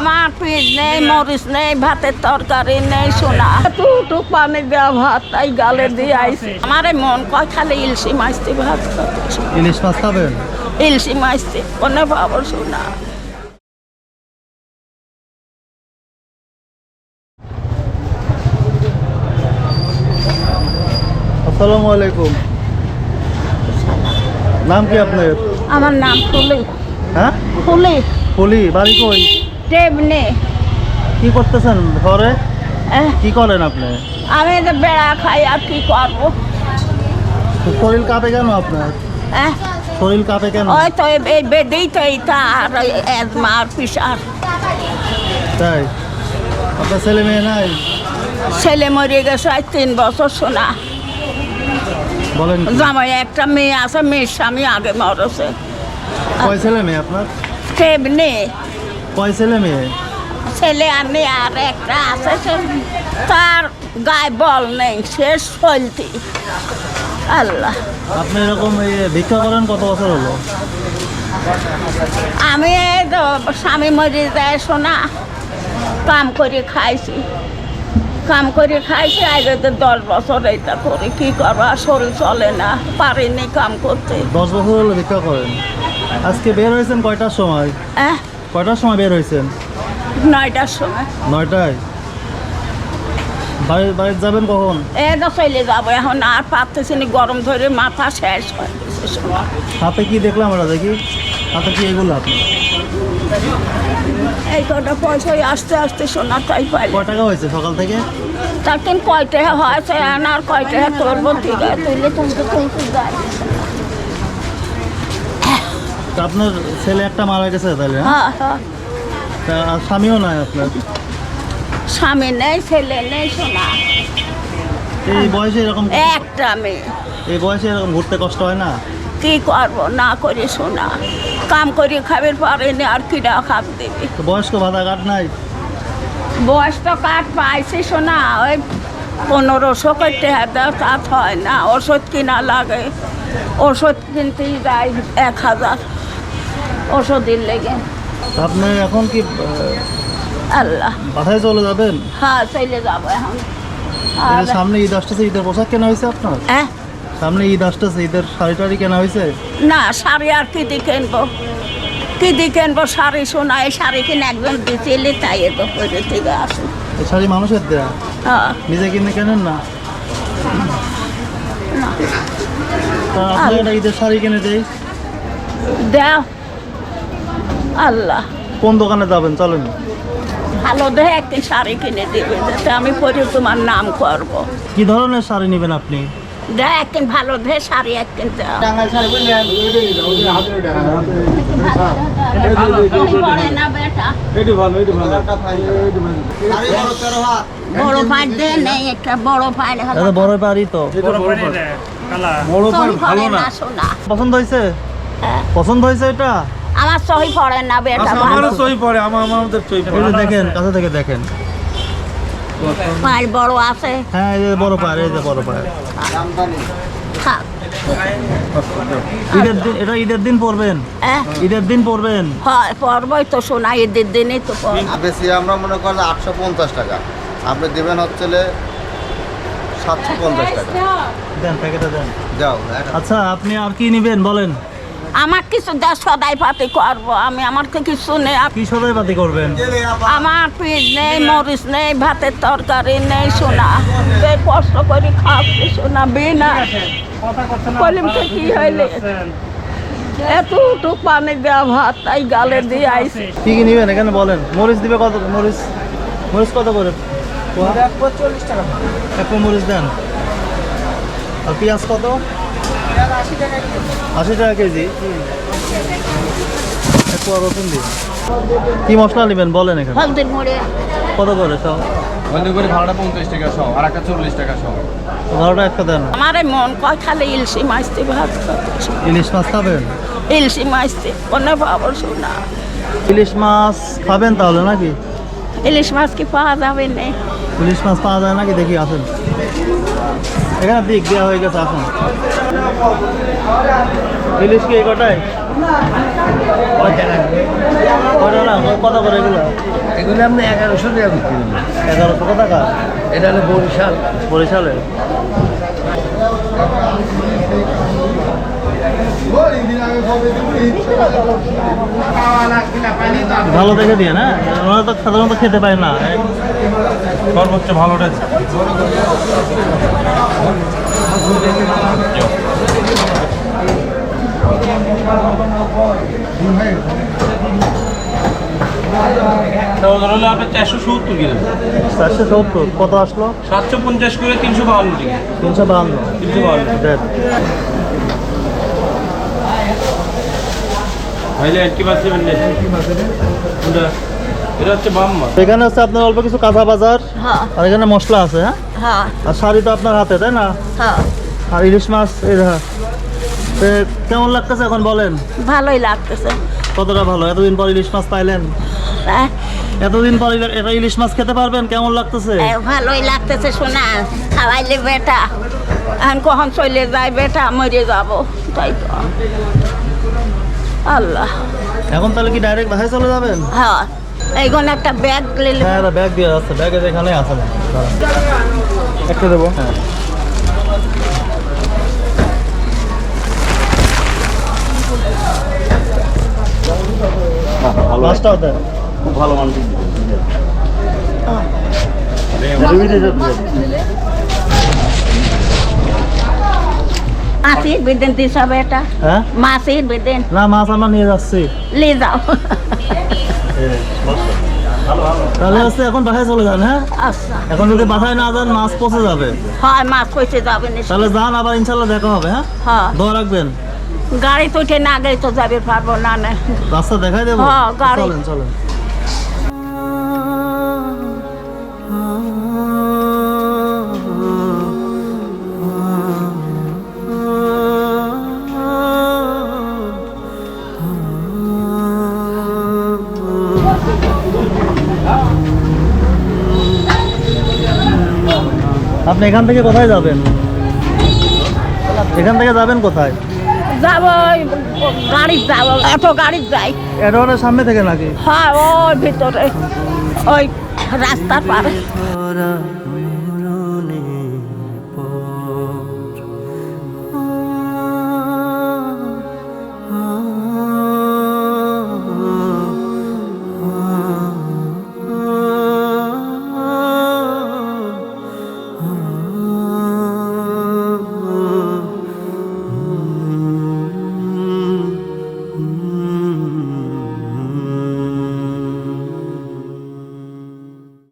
আমার পিস নেই মরিচ নেই ভাতের তরকারি নেই সোনা। টুক পানি দেওয়া ভাত তাই গালে দিয়ে আইসি আমার মন কয় খালি ইলসি মাছতে ভাত। ইলিশ মাছ খাবেন? ইলসি মাছতে কোনে পাবো সোনা। আসসালামু আলাইকুম। নাম কি আপনার? আমার নাম ফুলি। হ্যাঁ? ফুলি। পলি বাড়ি কই? টেবনে কি করতেছেন ঘরে? কি করেন আপনি? আমি তো বেড়া খাই আর কি করব? শরীর কাঁপে কেন আপনার? শরীর কাঁপে কেন? ওই তো এই- বেদেই তো এইটা আর এজমা আর পিসার তাই? আপনার ছেলে মেয়ে নাই? ছেলে মরে গেছে আজ তিন বছর শোনা বলেন? জামাই একটা মেয়ে আছে মেয়ের স্বামী আগে মরেছে। কয় ছেলে মেয়ে আপনার? তেমনি কয় ছেলে মেয়ে? ছেলে আর মেয়ে আর একটা আছে তার গায়ে বল নেই শেষ চলতি আল্লাহ। আপনি এরকম ভিক্ষা করেন কত বছর হলো? আমি এই তো স্বামী মরে যায় শোনা কাম করে খাইছি। কাম করে খাইছি আগে তো দশ বছর এইটা করে কি করব আর শরীর চলে না পারিনি কাম করতে। দশ বছর হলো ভিক্ষা করেন। আজকে বের হয়েছেন কয়টার সময়? আহ কয়টার সময় বের হয়েছেন নয়টার সময়। নয়টায়? বাড়ি বাড়িতে যাবেন কখন? এ চলে যাব এখন আর পারতেছি না গরম ধরে মাথা শেষ হয়ে হাতে কি দেখলাম আমরা দেখি? হাতে কি এগুলো? আপনি এই কটা পয়সায় আস্তে আস্তে সোনা তাই পাই কয় টাকা হয়েছে সকাল থেকে? তখন কয়টা হয়েছে এখন আর কয়টা তুলবো ঠিক আছে তুললে তুলতে তুলতে যাই তা আপনার ছেলে একটা মারা গেছে তাহলে হ্যাঁ? হ্যাঁ হ্যাঁ। তা আর স্বামীও নাই আপনার? স্বামী নেই ছেলে নেই সোনা। এই বয়সে এরকম একটা মেয়ে। এই বয়সে এরকম ঘুরতে কষ্ট হয় না? কি করব না করে শোনা কাম করে খাবার পারেনি আর কিরা খাব দেবে। তো বয়স্ক ভাতা কাট নাই? বয়স তো কাঠ পাইছি শোনা ওই পনেরোশো করতে হাতে তাত হয় না ওষুধ কিনা লাগে। ওষুধ কিনতেই যায় এক হাজার। ওষুধের লেগে। আপনি এখন কি আল্লাহ। বাসায় চলে যাবেন? হ্যাঁ চলে যাব এখন। সামনে ঈদ আসতেছে ঈদের পোশাক কেনা হয়েছে আপনার? হ্যাঁ। সামনে ঈদ আসতেছে ঈদের শাড়ি টাড়ি কেনা হয়েছে? না শাড়ি আর কি দিয়ে কিনবো? কি দিয়ে কিনবো? শাড়ি শোনা এই শাড়ি কিনে একজন দিয়েছিলে তাই এ তো করে থেকে আসুন। এই শাড়ি মানুষের দেয়া? হ্যাঁ। নিজে কিনে কেনেন না? তা আপনি একটা ঈদের শাড়ি কিনে দেই। দেও। আল্লাহ। কোন দোকানে যাবেন? চলেন। ভালো দেখে একদিন শাড়ি কিনে দেবে যাতে আমি পরে তোমার নাম করব। কি ধরনের শাড়ি নেবেন আপনি? দেখ একদিন ভালো দেখে শাড়ি একদিন বড় ভাই দে নেই একটা বড় বড় বাড়ি তো। বড় ভালো না। পছন্দ হয়েছে? হ্যাঁ। পছন্দ হয়েছে এটা? আমার সহি পড়ে না বেটা আচ্ছা ভালো। আমারও সই পড়ে আমার আমাদের সই এই পড়ে দেখেন কাছে থেকে দেখেন। পাঁচ বড় আছে। হ্যাঁ এই যে বড় পায়ের এই যে বড় থাক। ঈদের দিন এটা ঈদের দিন পরবেন হ্যাঁ ঈদের দিন পরবেন হয় পড়বই তো শোনা ঈদের দিনই তো বেশি আমরা মনে করেন আটশো পঞ্চাশ টাকা। আপনি দেবেন হচ্ছে সাতশো পঞ্চাশ টাকা। দেন প্যাকেটে দেন। যাও এক- আচ্ছা আপনি আর কি নেবেন বলেন? আমার কিছু দেশ সদাই পাতি করব আমি আমার তো কিছু নেই। কি সদাই পাতি করবেন? আমার পিস নেই মরিচ নেই ভাতের তরকারি নেই শোনা এই কষ্ট করে খাচ্ছি শোনা বিনা। কলিম তো কি হইলে? এত টুক পানি দেওয়া ভাত তাই গালে দিয়ে আইসি কি কি নেবেন এখানে বলেন? মরিচ দিবে কত মরিচ মরিচ কত করে? চল্লিশ টাকা। এক মরিচ দেন। আর পেঁয়াজ কত? আশি টাকা কেজি? কি মশলা নেবেন বলেন এখানে? কত করে সব? বন্ধ করে ভাড়াটা পঞ্চাশ টাকা সহ আর একটা চল্লিশ টাকা সহ বারোটা একটা দেন। আমার মন কয় খালি ইলসি মাছতে ভাত ইলিশ মাছ খাবেন? মাছতে শোনা। ইলিশ মাছ খাবেন তাহলে নাকি? ইলিশ মাছ কি পাওয়া যাবে না? ইলিশ মাছ পাওয়া যায় নাকি? দেখি আসেন। এখানে দিক দেওয়া হয়ে গেছে আসুন। ইলিশ কি এই কটাই কত করে এগুলো? এগুলো আপনি এগারোশো টাকা বিক্রি করবেন। এগারোশো টাকা? এটা হলো বরিশাল। বরিশালে ভালো দেখে দিয়ে না? ওরা তো সাধারণত খেতে পায় না। সর্বোচ্চ ভালোটা চারশো সত্তর চারশো সত্তর। কত আসলো? সাতশো পঞ্চাশ করে তিনশো বাহান্ন তিনশো বাহান্ন। তিনশো বাহান্ন দেখ ভাইলে কি মাছ নেবেন কোনটা এটা হচ্ছে বাম মাছ এখানে হচ্ছে আপনার অল্প কিছু কাঁচা বাজার হ্যাঁ। আর এখানে মশলা আছে হ্যাঁ? হ্যাঁ। আর শাড়ি তো আপনার হাতে তাই না? হ্যাঁ। আর ইলিশ মাছ এই কেমন লাগতেছে এখন বলেন? ভালোই লাগতেছে। কতটা ভালো? এতদিন পর ইলিশ মাছ পাইলেন। হ্যাঁ, এতদিন পর এটা ইলিশ মাছ খেতে পারবেন? কেমন লাগতেছে? ভালোই লাগতেছে শোনা। খাওয়াইলে বেটা। এখন কখন চলে যায় বেটা? মরে যাব। তাই তো। আল্লাহ। এখন তাহলে কি ডাইরেক্ট বাসায় চলে যাবেন? হ্যাঁ এইখানে একটা ব্যাগ নিলে হ্যাঁ ব্যাগ দিয়ে আছে। ব্যাগের এখানে আছে। একটা দেবো? হ্যাঁ। মাছটাও দেন খুব ভালো মান মাসি বেদেন দিস বেটা হ্যাঁ? মাসি বেদেন। না মাছ আমরা নিয়ে যাচ্ছি। লে যাও। তাহলে হচ্ছে এখন বাসায় চলে যান হ্যাঁ? আচ্ছা। এখন যদি বাসায় না যান মাছ পচে যাবে। হয় মাছ কইতে যাবে না তাহলে যান আবার ইনশাল্লাহ দেখা হবে হ্যাঁ? হ্যাঁ। দোয়া রাখবেন। গাড়ি তো উঠে না গেলে তো যাবে পারব না না। রাস্তা দেখাই দেবো? হ্যাঁ, গাড়ি। চলেন চলেন। আপনি এখান থেকে কোথায় যাবেন? এখান থেকে যাবেন কোথায়? যাব গাড়ি যাব এত গাড়ি যাই। এডওয়ার্ডের সামনে থেকে নাকি? হ্যাঁ ওই ভিতরে ওই রাস্তার পারে